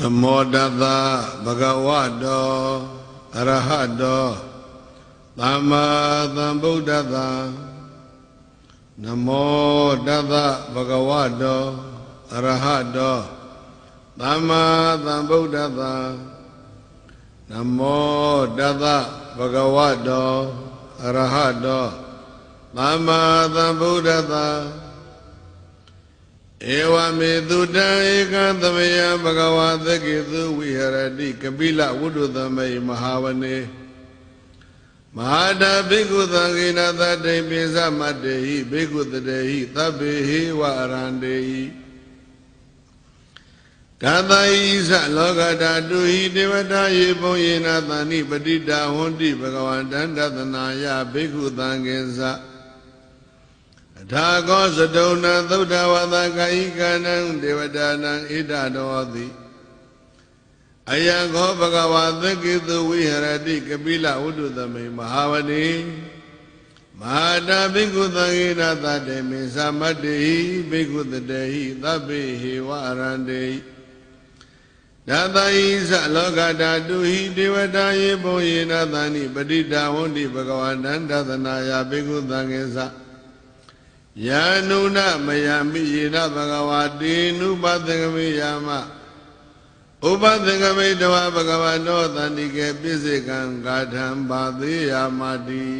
နမောတသဗဂဝတောအရဟတောသမ္မာသမ္ဗုဒ္ဓတ္တနမောတသဗဂဝတောအရဟတောသမ္မာသမ္ဗုဒ္ဓတ္တနမောတသဗဂဝတောအရဟတောသမ္မာသမ္ဗုဒ္ဓတ္တ ဧဝမေတုတံဧကံသမယဘဂဝါသကိသုဝိဟရတိကပိလဝုဒ္ဓသမေမဟာဝနေမဟာတာဘိက္ခုသံဃိနသတိပိသမတ္တေဟိဘိက္ခုတတေဟိသဗ္ဗေဟိဝအရန္တေဟိကသယိသလောကတာတုဟိဒေဝတာယေပုံယေနသန္တိပတိတာဟွန်တိဘဂဝန္တန္တသနာယဘိက္ခုသံဃေသ အထာကောသတုံနသုဒ္ဓဝါဒကာယိကနံဒေဝတာနံဣဒတော်တိအယံခောဘဂဝါသက္ကိတုဝိဟရတိကပိလဝုဒ္ဓသမိမဟာဝတိမဟာတာဘိက္ခုသံဃေနသတေမေသမတ္တိဘိက္ခုတတေဟိသဗ္ဗေဟေဝရန္တေဟိဒါသယိသလောကတာတုဟိဒေဝတာယေပုံယေနသန္တိပဋိတာဝန္တိဘဂဝန္တန္တသနာယဘိက္ခုသံဃေသ ယာနုနမယမိယေနဘဂဝါတေနုပသင်္ကမေယာမဥပသင်္ကမေတဝဘဂဝတောတန္တိကေပိစိကံဂါထံဘာသေးယာမတိ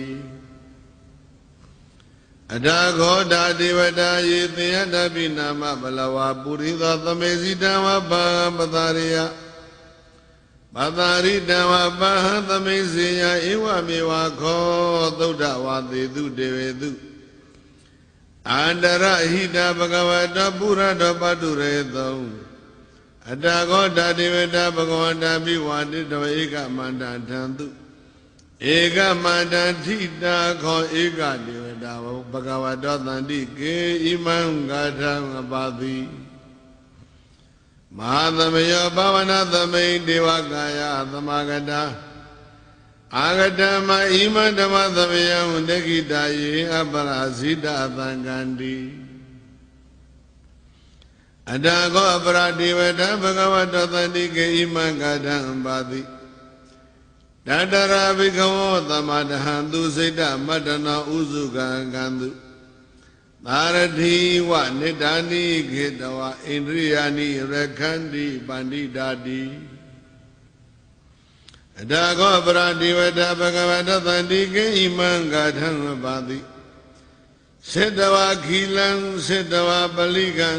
အထာခောတာဒေဝတာယေသေယတပိနာမဘလဝါပုရိသောသမေစီတံဝဘာပတာရိယပတာရိတံဝဘာသမေစီယဧဝမေဝခောသုဒ္ဓဝါသေတုဒေဝေတု အန္တရဟိတဘဂဝတောပုရတောပတုရေသုံအတ္တကောတတိဝတဘဂဝန္တာပိဝါတိတောဧကမန္တထံတုဧကမန္တထိတာခောဧကတိဝတဘဂဝတောတန္တိကေဣမံဂါထံအပါတိမဟာသမယောဘာဝနာသမိန်ဒေဝကာယသမဂတာ အာဂတမဣမဓမ္မသမယံတကိတာယေအပရာဇိတသံဃန္တိအတကောအပရာဒေဝတဘဂဝတောတန္တိကေဣမံဂါထံပါတိတတရာဘိကဝောသမတဟံသူစိတ်တမတ္တနာဥစုကံကံသူသာရတိဝနိတ္တာနိခေတဝဣန္ဒြိယာနိရခန္တိပန္တိတာတိ အတာခောပရတိဝတဘဂဝတသန္တိကေဣမံဂါထံပါတိစေတဝါခီလံစေတဝါပလိကံ